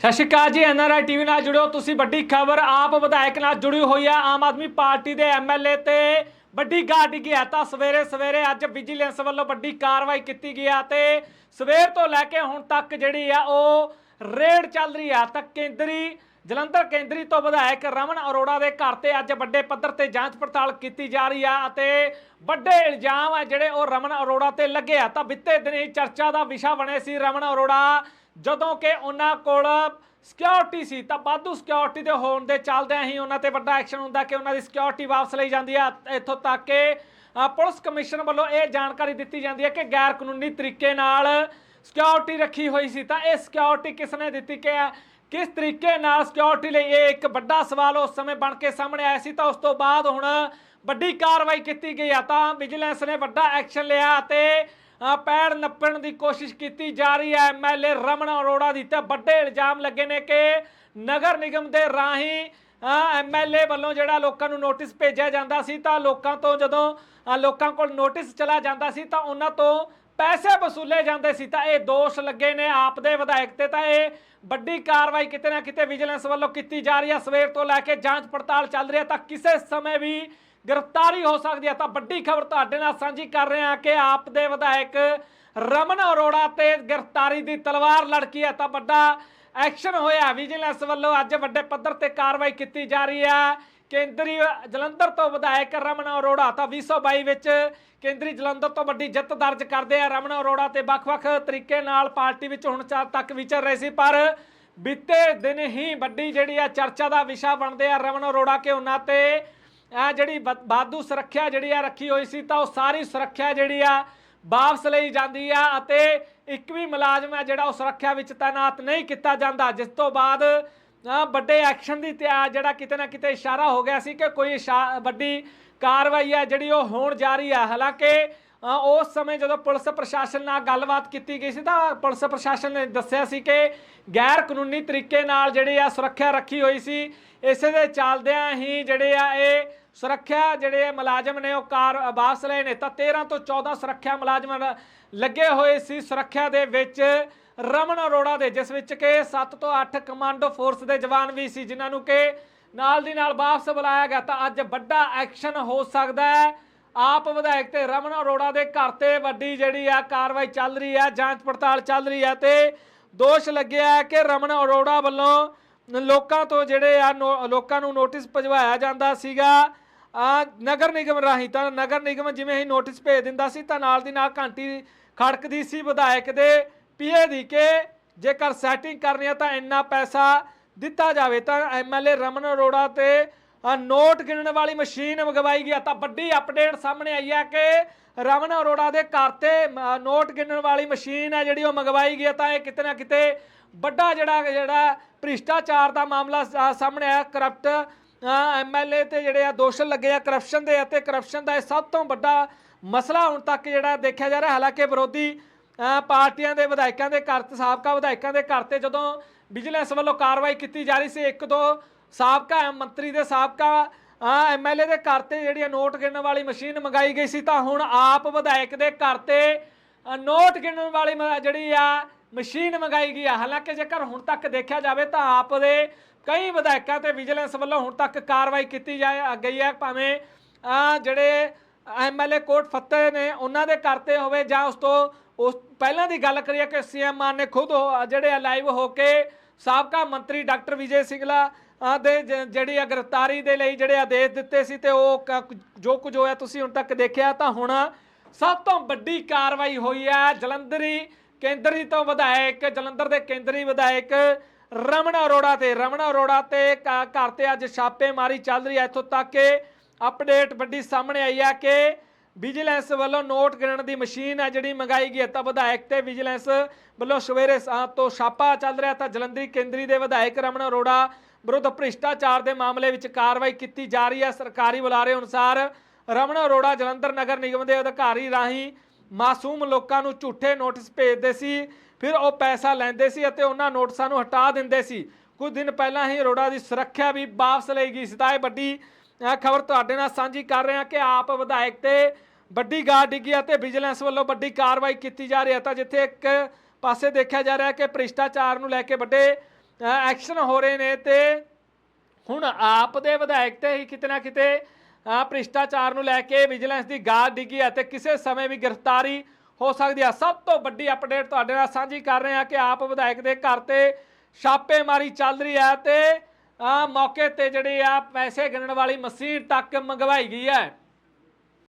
ਸਤਿ ਸ਼੍ਰੀ ਅਕਾਲ ਜੀ NRI TV ਨਾਲ ਜੁੜਿਓ ਤੁਸੀਂ। ਵੱਡੀ ਖਬਰ, ਆਪ ਵਿਧਾਇਕ ਨਾਲ ਜੁੜੀ ਹੋਈ ਆ। ਆਮ ਆਦਮੀ ਪਾਰਟੀ ਦੇ ਐਮਐਲਏ ਤੇ ਵੱਡੀ ਗਾਡੀ ਗਿਆ ਤਾਂ ਸਵੇਰੇ ਸਵੇਰੇ ਅੱਜ ਵਿਜੀਲੈਂਸ ਵੱਲੋਂ ਵੱਡੀ ਕਾਰਵਾਈ ਕੀਤੀ ਗਈ ਆ ਤੇ ਸਵੇਰ ਤੋਂ ਲੈ ਕੇ ਹੁਣ ਤੱਕ ਜਿਹੜੀ ਆ ਉਹ ਰੇਡ ਚੱਲ ਰਹੀ ਆ। ਤਾਂ ਕੇਂਦਰੀ, ਜਲੰਧਰ ਕੇਂਦਰੀ ਤੋਂ ਵਿਧਾਇਕ ਰਮਨ ਅਰੋੜਾ ਦੇ ਘਰ ਤੇ ਅੱਜ ਵੱਡੇ ਪੱਧਰ ਤੇ ਜਾਂਚ ਪੜਤਾਲ ਕੀਤੀ ਜਾ ਰਹੀ ਆ ਅਤੇ ਵੱਡੇ ਇਲਜ਼ਾਮ ਆ ਜਿਹੜੇ ਉਹ ਰਮਨ ਅਰੋੜਾ ਤੇ ਲੱਗੇ ਆ। ਤਾਂ ਬਿੱਤੇ ਹੀ ਚਰਚਾ ਦਾ ਵਿਸ਼ਾ ਬਣੇ ਸੀ ਰਮਨ ਅਰੋੜਾ। ਜਦੋਂ ਕਿ ਉਹਨਾਂ ਕੋਲ ਸਿਕਿਉਰਿਟੀ ਸੀ, ਤਾਂ ਵਾਧੂ ਸਿਕਿਉਰਿਟੀ ਦੇ ਹੋਣ ਦੇ ਚੱਲਦਿਆਂ ਹੀ ਉਹਨਾਂ ਤੇ ਵੱਡਾ ਐਕਸ਼ਨ ਹੁੰਦਾ ਕਿ ਉਹਨਾਂ ਦੀ ਸਿਕਿਉਰਿਟੀ ਵਾਪਸ ਲਈ ਜਾਂਦੀ ਆ। ਇੱਥੋਂ ਤੱਕ ਕਿ ਪੁਲਿਸ ਕਮਿਸ਼ਨ ਵੱਲੋਂ ਇਹ ਜਾਣਕਾਰੀ ਦਿੱਤੀ ਜਾਂਦੀ ਹੈ ਕਿ ਗੈਰ ਕਾਨੂੰਨੀ ਤਰੀਕੇ ਨਾਲ ਸਿਕਿਉਰਿਟੀ ਰੱਖੀ ਹੋਈ ਸੀ। ਤਾਂ ਇਹ ਸਿਕਿਉਰਿਟੀ ਕਿਸ ਨੇ ਦਿੱਤੀ ਕਿ, ਕਿਸ ਤਰੀਕੇ ਨਾਲ ਸਿਕਿਉਰਿਟੀ ਲਈ ਇਹ ਇੱਕ ਵੱਡਾ ਸਵਾਲ ਉਸ ਸਮੇਂ ਬਣ ਕੇ ਸਾਹਮਣੇ ਆਇਆ ਸੀ, ਤਾਂ ਉਸ ਤੋਂ ਬਾਅਦ ਹੁਣ ਵੱਡੀ ਕਾਰਵਾਈ ਕੀਤੀ ਗਈ ਆ। ਤਾਂ ਵਿਜੀਲੈਂਸ ਨੇ ਵੱਡਾ ਐਕਸ਼ਨ ਲਿਆ ਅਤੇ ਅ, ਪੈੜ ਨੱਪਣ ਦੀ ਕੋਸ਼ਿਸ਼ ਕੀਤੀ ਜਾ ਰਹੀ ਹੈ। ਐਮਐਲਏ ਰਮਨ ਅਰੋੜਾ ਦੀ ਤੇ ਵੱਡੇ ਇਲਜ਼ਾਮ ਲੱਗੇ ਨੇ ਕਿ ਨਗਰ ਨਿਗਮ ਦੇ ਰਾਹੀਂ ਐਮਐਲਏ ਵੱਲੋਂ ਜਿਹੜਾ ਲੋਕਾਂ ਨੂੰ ਨੋਟਿਸ ਭੇਜਿਆ ਜਾਂਦਾ ਸੀ ਤਾਂ ਲੋਕਾਂ ਤੋਂ ਜਦੋਂ ਲੋਕਾਂ ਕੋਲ ਨੋਟਿਸ ਚਲਾ ਜਾਂਦਾ ਸੀ ਤਾਂ ਉਹਨਾਂ ਤੋਂ ਪੈਸੇ ਵਸੂਲੇ ਜਾਂਦੇ ਸੀ। ਤਾਂ ਇਹ ਦੋਸ਼ ਲੱਗੇ ਨੇ ਆਪ ਦੇ ਵਿਧਾਇਕ ਤੇ। ਤਾਂ ਇਹ ਵੱਡੀ ਕਾਰਵਾਈ ਕਿਤੇ ਨਾ ਕਿਤੇ ਵਿਜੀਲੈਂਸ ਵੱਲੋਂ ਕੀਤੀ ਜਾ ਰਹੀ ਹੈ। ਸਵੇਰ ਤੋਂ ਲੈ ਕੇ ਜਾਂਚ ਪੜਤਾਲ ਚੱਲ ਰਹੀ ਹੈ। ਤਾਂ ਕਿਸੇ ਸਮੇਂ ਵੀ ਗ੍ਰਿਫਤਾਰੀ ਹੋ ਸਕਦੀ ਹੈ। ਤਾਂ ਵੱਡੀ ਖਬਰ ਤੁਹਾਡੇ ਨਾਲ ਸਾਂਝੀ ਕਰ ਰਹੇ ਹਾਂ ਕਿ ਆਪ ਦੇ ਵਿਧਾਇਕ ਰਮਨ ਅਰੋੜਾ ਤੇ ਗ੍ਰਿਫਤਾਰੀ ਦੀ ਤਲਵਾਰ ਲੜਕੀ ਹੈ। ਤਾਂ ਵੱਡਾ ਐਕਸ਼ਨ ਹੋਇਆ। ਵਿਜੀਲੈਂਸ ਵੱਲੋਂ ਅੱਜ ਵੱਡੇ ਪੱਧਰ ਤੇ ਕਾਰਵਾਈ ਕੀਤੀ ਜਾ ਰਹੀ ਹੈ। ਕੇਂਦਰੀ ਜਲੰਧਰ ਤੋਂ ਵਿਧਾਇਕ ਰਮਨ ਅਰੋੜਾ ਤਾਂ 2022 ਵਿੱਚ ਕੇਂਦਰੀ ਜਲੰਧਰ ਤੋਂ ਵੱਡੀ ਜਿੱਤ ਦਰਜ ਕਰਦੇ ਆ। ਰਮਨ ਅਰੋੜਾ ਤੇ ਵੱਖ-ਵੱਖ ਤਰੀਕੇ ਨਾਲ ਪਾਰਟੀ ਵਿੱਚ ਹੁਣ ਚਾਰ ਤੱਕ ਵਿਚਰ ਰਹੇ ਸੀ। ਪਰ ਬੀਤੇ ਦਿਨ ਹੀ ਵੱਡੀ ਜਿਹੜੀ ਆ ਚਰਚਾ ਦਾ ਵਿਸ਼ਾ ਬਣਦੇ ਆ ਰਮਨ ਅਰੋੜਾ ਕਿ ਉਹਨਾਂ ਤੇ। ਇਹ ਜਿਹੜੀ ਬ- ਵਾਧੂ ਸੁਰੱਖਿਆ ਜਿਹੜੀ ਆ ਰੱਖੀ ਹੋਈ ਸੀ, ਤਾਂ ਉਹ ਸਾਰੀ ਸੁਰੱਖਿਆ ਜਿਹੜੀ ਆ ਵਾਪਸ ਲਈ ਜਾਂਦੀ ਆ ਅਤੇ ਇੱਕ ਵੀ ਮੁਲਾਜ਼ਮ ਹੈ ਜਿਹੜਾ ਉਹ ਸੁਰੱਖਿਆ ਵਿੱਚ ਤਾਇਨਾਤ ਨਹੀਂ ਕੀਤਾ ਜਾਂਦਾ, ਜਿਸ ਤੋਂ ਬਾਅਦ ਵੱਡੇ ਐਕਸ਼ਨ ਦੀ ਤਿਆਰ ਜਿਹੜਾ ਕਿਤੇ ਨਾ ਕਿਤੇ ਇਸ਼ਾਰਾ ਹੋ ਗਿਆ ਸੀ ਕਿ ਕੋਈ ਇਸ਼ਾ- ਵੱਡੀ ਕਾਰਵਾਈ ਹੈ ਜਿਹੜੀ ਉਹ ਹੋਣ ਜਾ ਰਹੀ ਹੈ ਹਾਲਾਂਕਿ ਉਸ ਸਮੇਂ ਜਦੋਂ ਪੁਲਿਸ ਪ੍ਰਸ਼ਾਸਨ ਨਾਲ ਗੱਲਬਾਤ ਕੀਤੀ ਗਈ ਸੀ, ਤਾਂ ਪੁਲਿਸ ਪ੍ਰਸ਼ਾਸਨ ਨੇ ਦੱਸਿਆ ਸੀ ਕਿ ਗੈਰ ਕਾਨੂੰਨੀ ਤਰੀਕੇ ਨਾਲ ਜਿਹੜੀ ਆ ਸੁਰੱਖਿਆ ਰੱਖੀ ਹੋਈ ਸੀ, ਇਸੇ ਦੇ ਚੱਲਦਿਆਂ ਹੀ ਜਿਹੜੇ ਆ ਇਹ ਸੁਰੱਖਿਆ ਜਿਹੜੇ ਮੁਲਾਜ਼ਮ ਨੇ ਉਹ ਕਾਰ ਵਾਪਸ ਲਏ ਨੇ ਤਾਂ 13 ਤੋਂ 14 ਸੁਰੱਖਿਆ ਮੁਲਾਜ਼ਮ ਲੱਗੇ ਹੋਏ ਸੀ। ਸੁਰੱਖਿਆ ਦੇ ਵਿੱਚ ਰਮਨ ਅਰੋੜਾ ਦੇ, ਜਿਸ ਵਿੱਚ ਕਿ 7 ਤੋਂ 8 ਕਮਾਂਡੋ ਫੋਰਸ ਦੇ ਜਵਾਨ ਵੀ ਸੀ, ਜਿਨ੍ਹਾਂ ਨੂੰ ਕਿ ਨਾਲ ਦੀ ਨਾਲ ਵਾਪਸ ਬੁਲਾਇਆ ਗਿਆ। ਤਾਂ ਅੱਜ ਵੱਡਾ ਐਕਸ਼ਨ ਹੋ ਸਕਦਾ ਹੈ। ਆਪ ਵਿਧਾਇਕ ਤੇ ਰਮਨ ਅਰੋੜਾ ਦੇ ਘਰ ਤੇ ਵੱਡੀ ਜਿਹੜੀ ਆ ਕਾਰਵਾਈ ਚੱਲ ਰਹੀ ਹੈ, ਜਾਂਚ ਪੜਤਾਲ ਚੱਲ ਰਹੀ ਹੈ ਤੇ ਦੋਸ਼ ਲੱਗਿਆ ਹੈ ਕਿ ਰਮਨ ਅਰੋੜਾ ਵੱਲੋਂ ਲੋਕਾਂ ਤੋਂ ਜਿਹੜੇ ਆ ਨੋ- ਲੋਕਾਂ ਨੂੰ ਨੋਟਿਸ ਭਜਵਾਇਆ ਜਾਂਦਾ ਸੀਗਾ। ਨਗਰ ਨਿਗਮ ਰਾਹੀਂ ਤਾਂ ਨਗਰ ਨਿਗਮ ਜਿਵੇਂ ਹੀ ਨੋਟਿਸ ਭੇਜ ਦਿੰਦਾ ਸੀ ਤਾਂ ਨਾਲ ਦੀ ਨਾਲ ਘੰਟੀ ਖੜਕਦੀ ਸੀ ਵਿਧਾਇਕ ਦੇ ਪੀਏ ਦੀ ਕਿ ਜੇਕਰ ਸੈਟਿੰਗ ਕਰਨੀ ਹੈ ਤਾਂ ਇੰਨਾ ਪੈਸਾ ਦਿੱਤਾ ਜਾਵੇ ਤਾਂ ਐਮਐਲਏ ਰਮਨ ਅਰੋੜਾ ਤੇ ਨੋਟ ਗਿਣਨ ਵਾਲੀ ਮਸ਼ੀਨ ਮੰਗਵਾਈ ਗਿਆ ਤਾਂ ਵੱਡੀ ਅਪਡੇਟ ਸਾਹਮਣੇ ਆਈ ਹੈ ਕਿ ਰਮਨ ਅਰੋੜਾ ਦੇ ਘਰ ਤੇ ਨੋਟ ਗਿਣਨ ਵਾਲੀ ਮਸ਼ੀਨ ਹੈ ਜਿਹੜੀ ਉਹ ਮੰਗਵਾਈ ਗਈ ਹੈ ਤਾਂ ਇਹ ਕਿਤੇ ਨਾ ਕਿਤੇ ਵੱਡਾ ਜਿਹੜਾ ਜਿਹੜਾ ਭ੍ਰਿਸ਼ਟਾਚਾਰ ਦਾ ਮਾਮਲਾ ਸਾਹਮਣੇ ਆਇਆ। ਕਰਪਟ ਐਮਐਲਏ ਤੇ ਜਿਹੜੇ ਆ ਦੋਸ਼ ਲੱਗੇ ਆ ਕਰਪਸ਼ਨ ਦੇ ਅਤੇ ਕਰਪਸ਼ਨ ਦਾ ਇਹ ਸਭ ਤੋਂ ਵੱਡਾ ਮਸਲਾ ਹੁਣ ਤੱਕ ਜਿਹੜਾ ਦੇਖਿਆ ਜਾ ਰਿਹਾ। ਹਾਲਾਂਕਿ ਵਿਰੋਧੀ ਪਾਰਟੀਆਂ ਦੇ ਵਿਧਾਇਕਾਂ ਦੇ ਘਰ ਤੇ, ਸਾਬਕਾ ਵਿਧਾਇਕਾਂ ਦੇ ਘਰ ਤੇ ਜਦੋਂ ਵਿਜੀਲੈਂਸ ਵੱਲੋਂ ਕਾਰਵਾਈ ਕੀਤੀ ਜਾ ਰਹੀ ਸੀ, ਇੱਕ ਦੋ ਸਾਬਕਾ ਮੰਤਰੀ ਦੇ ਸਾਬਕਾ ਐਮਐਲਏ ਦੇ ਘਰ ਤੇ ਜਿਹੜੀ ਆ ਨੋਟ ਗਿਣਨ ਵਾਲੀ ਮਸ਼ੀਨ ਮੰਗਾਈ ਗਈ ਸੀ ਤਾਂ ਹੁਣ ਆਪ ਵਿਧਾਇਕ ਦੇ ਘਰ ਤੇ ਨੋਟ ਗਿਣਨ ਵਾਲੀ ਮ- ਜਿਹੜੀ ਆ ਮਸ਼ੀਨ ਮੰਗਾਈ ਗਈ ਆ। ਹਾਲਾਂਕਿ ਜੇਕਰ ਹੁਣ ਤੱਕ ਦੇਖਿਆ ਜਾਵੇ ਤਾਂ ਆਪ ਦੇ ਕਈ ਵਿਧਾਇਕਾਂ ਤੇ ਵਿਜੀਲੈਂਸ ਵੱਲੋਂ ਹੁਣ ਤੱਕ ਕਾਰਵਾਈ ਕੀਤੀ ਜਾ ਗਈ ਹੈ ਭਾਵੇਂ ਅ, ਜਿਹੜੇ ਐਮਐਲਏ ਕੋਟ ਫਤਿਹ ਨੇ ਉਹਨਾਂ ਦੇ ਕਰਤੇ ਹੋਵੇ ਜਾਂ ਉਸ ਤੋਂ ਉਸ ਪਹਿਲਾਂ ਦੀ ਗੱਲ ਕਰੀਏ ਕਿ ਸੀਐਮ ਮਾਨ ਨੇ ਖੁਦ ਉਹ ਜਿਹੜੇ ਲਾਈਵ ਹੋ ਕੇ ਸਾਬਕਾ ਮੰਤਰੀ ਡਾਕਟਰ ਵਿਜੇ ਸਿੰਗਲਾ ਦੇ ਜਿਹੜੀ ਆ ਗ੍ਰਿਫਤਾਰੀ ਦੇ ਲਈ ਜਿਹੜੇ ਆਦੇਸ਼ ਦਿੱਤੇ ਸੀ ਤੇ ਉਹ ਜੋ ਕੁਝ ਹੋਇਆ ਤੁਸੀਂ ਹੁਣ ਤੱਕ ਦੇਖਿਆ ਤਾਂ ਹੁਣ ਸਭ ਤੋਂ ਵੱਡੀ ਕਾਰਵਾਈ ਹੋਈ ਹੈ ਜਲੰਧਰੀ ਕੇਂਦਰੀ ਤੋਂ ਵਿਧਾਇਕ, ਜਲੰਧਰ ਦੇ ਕੇਂਦਰੀ ਵਿਧਾਇਕ ਰਮਨ ਅਰੋੜਾ ਤੇ। ਰਮਨ ਅਰੋੜਾ ਤੇ ਘਰ ਤੇ ਅੱਜ ਛਾਪੇਮਾਰੀ ਚੱਲ ਰਹੀ ਹੈ ਇੱਥੋਂ ਤੱਕ ਕਿ ਅਪਡੇਟ ਵੱਡੀ ਸਾਹਮਣੇ ਆਈ ਹੈ ਕਿ ਵਿਜੀਲੈਂਸ ਵੱਲੋਂ ਨੋਟ ਗਿਣਨ ਦੀ ਮਸ਼ੀਨ ਹੈ ਜਿਹੜੀ ਮੰਗਾਈ ਗਈ ਹੈ ਤਾਂ ਵਿਧਾਇਕ ਤੇ ਵਿਜੀਲੈਂਸ ਵੱਲੋਂ ਸਵੇਰੇ ਸਾਂ ਤੋਂ ਛਾਪਾ ਚੱਲ ਰਿਹਾ ਤਾਂ ਜਲੰਧਰੀ ਕੇਂਦਰੀ ਦੇ ਵਿਧਾਇਕ ਰਮਨ ਅਰੋੜਾ ਵਿਰੁੱਧ ਭ੍ਰਿਸ਼ਟਾਚਾਰ ਦੇ ਮਾਮਲੇ ਵਿੱਚ ਕਾਰਵਾਈ ਕੀਤੀ ਜਾ ਰਹੀ ਹੈ। ਸਰਕਾਰੀ ਬੁਲਾਰੇ ਅਨੁਸਾਰ ਰਮਨ ਅਰੋੜਾ ਜਲੰਧਰ ਨਗਰ ਨਿਗਮ ਦੇ ਅਧਿਕਾਰੀ ਰਾਹੀਂ ਮਾਸੂਮ ਲੋਕਾਂ ਨੂੰ ਝੂਠੇ ਨੋਟਿਸ ਭੇਜਦੇ ਸੀ। ਫਿਰ ਉਹ ਪੈਸਾ ਲੈਂਦੇ ਸੀ ਅਤੇ ਉਹਨਾਂ ਨੋਟਿਸਾਂ ਨੂੰ ਹਟਾ ਦਿੰਦੇ ਸੀ। ਕੁਝ ਦਿਨ ਪਹਿਲਾਂ ਹੀ ਅਰੋੜਾ ਦੀ ਸੁਰੱਖਿਆ ਵੀ ਵਾਪਸ ਲਈ ਗਈ ਸੀ। ਤਾਂ ਇਹ ਵੱਡੀ ਖਬਰ ਤੁਹਾਡੇ ਨਾਲ ਸਾਂਝੀ ਕਰ ਰਹੇ ਹਾਂ ਕਿ ਆਪ ਵਿਧਾਇਕ ਤੇ ਵੱਡੀ ਗਾਰ ਡਿੱਗੀ ਅਤੇ ਵਿਜੀਲੈਂਸ ਵੱਲੋਂ ਵੱਡੀ ਕਾਰਵਾਈ ਕੀਤੀ ਜਾ ਰਹੀ ਹੈ। ਤਾਂ ਜਿੱਥੇ ਇੱਕ ਪਾਸੇ ਦੇਖਿਆ ਜਾ ਰਿਹਾ ਹੈ ਕਿ ਭ੍ਰਿਸ਼ਟਾਚਾਰ ਨੂੰ ਲੈ ਕੇ ਵੱਡੇ ਐਕਸ਼ਨ ਹੋ ਰਹੇ ਨੇ ਤੇ ਹੁਣ ਆਪ ਦੇ ਵਿਧਾਇਕ ਤੇ ਹੀ ਕਿਤੇ ਨਾ ਕਿਤੇ ਭ੍ਰਿਸ਼ਟਾਚਾਰ ਨੂੰ ਲੈ ਕੇ ਵਿਜੀਲੈਂਸ ਦੀ ਗਾਦ ਡਿੱਗੀ ਹੈ ਤੇ ਕਿਸੇ ਸਮੇਂ ਵੀ ਗ੍ਰਿਫਤਾਰੀ ਹੋ ਸਕਦੀ ਹੈ। ਸਭ ਤੋਂ ਵੱਡੀ ਅਪਡੇਟ ਤੁਹਾਡੇ ਨਾਲ ਸਾਂਝੀ ਕਰ ਰਹੇ ਹਾਂ ਕਿ ਆਪ ਵਿਧਾਇਕ ਦੇ ਘਰ ਤੇ ਛਾਪੇਮਾਰੀ ਚੱਲ ਰਹੀ ਹੈ ਤੇ ਮੌਕੇ ਤੇ ਜਿਹੜੀ ਆ ਪੈਸੇ ਗਿਣਨ ਵਾਲੀ ਮਸੀਰ ਤੱਕ ਮੰਗਵਾਈ ਗਈ ਹੈ।